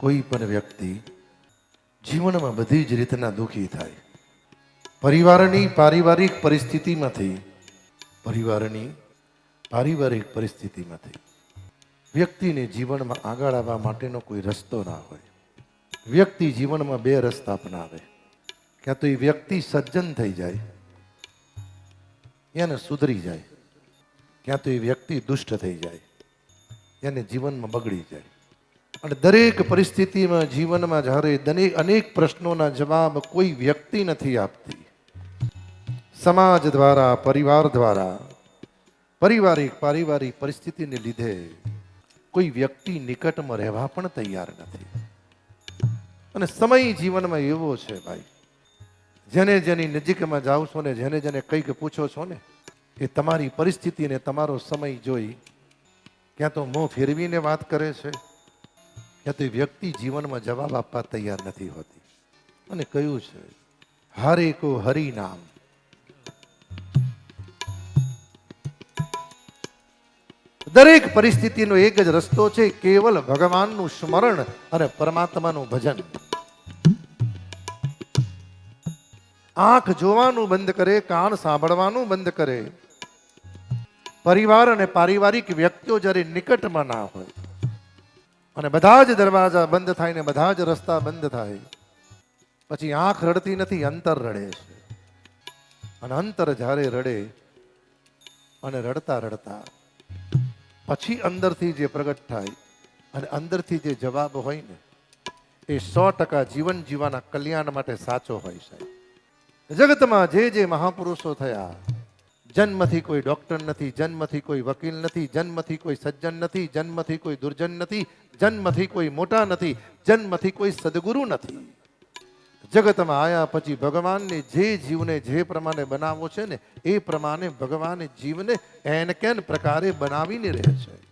કોઈ પણ વ્યક્તિ જીવનમાં બધી જ રીતના દુઃખી થાય. પરિવારની પારિવારિક પરિસ્થિતિમાંથી, પરિવારની પારિવારિક પરિસ્થિતિમાંથી વ્યક્તિને જીવનમાં આગળ આવવા માટેનો કોઈ રસ્તો ના હોય. વ્યક્તિ જીવનમાં બે રસ્તા અપનાવે. ક્યાં તો એ વ્યક્તિ સજ્જન થઈ જાય, એને સુધરી જાય. ક્યાં તો એ વ્યક્તિ દુષ્ટ થઈ જાય, એને જીવનમાં બગડી જાય. અને દરેક પરિસ્થિતિમાં, જીવનમાં જ્યારે દરેક અનેક પ્રશ્નોના જવાબ કોઈ વ્યક્તિ નથી આપતી. સમાજ દ્વારા, પરિવાર દ્વારા, પારિવારિક પારિવારિક પરિસ્થિતિને લીધે કોઈ વ્યક્તિ નિકટમાં રહેવા પણ તૈયાર નથી. અને સમય જીવનમાં એવો છે ભાઈ, જેને જેની નજીકમાં જાઓ છો ને, જેને જેને કંઈક પૂછો છો ને, એ તમારી પરિસ્થિતિને, તમારો સમય જોઈ ક્યાં તો મોં ફેરવીને વાત કરે છે. ક્યાં તો વ્યક્તિ જીવનમાં જવાબ આપવા તૈયાર નથી હોતી. અને કહ્યું છે, હરે કો હરિ નામ. દરેક પરિસ્થિતિનો એક જ રસ્તો છે, કેવલ ભગવાનનું સ્મરણ અને પરમાત્માનું ભજન. આંખ જોવાનું બંધ કરે, કાન સાંભળવાનું બંધ કરે. પરિવાર અને પારિવારિક વ્યક્તિઓ જ્યારે નિકટમાં ના હોય અને બધા જ દરવાજા બંધ થાય ને બધા જ રસ્તા બંધ થાય. પછી આંખ રડતી નથી, અંતર રડે છે. અને અંતર જ્યારે રડે અને રડતા રડતા પછી અંદરથી જે પ્રગટ થાય અને અંદરથી જે જવાબ હોય ને, એ સો ટકા જીવન જીવવાના કલ્યાણ માટે સાચો હોય સાહેબ જગતમાં જે જે મહાપુરુષો થયા જન્મથી કોઈ ડોક્ટર નથી, જન્મથી કોઈ વકીલ નથી, જન્મથી કોઈ સજ્જન નથી, જન્મથી કોઈ દુર્જન નથી, જન્મથી કોઈ મોટા નથી, જન્મથી કોઈ સદગુરુ નથી. જગતમાં આવ્યા પછી ભગવાનને જે જીવને જે પ્રમાણે બનાવવો છે ને, એ પ્રમાણે ભગવાન જીવને એન કેન પ્રકારે બનાવીને રહે છે.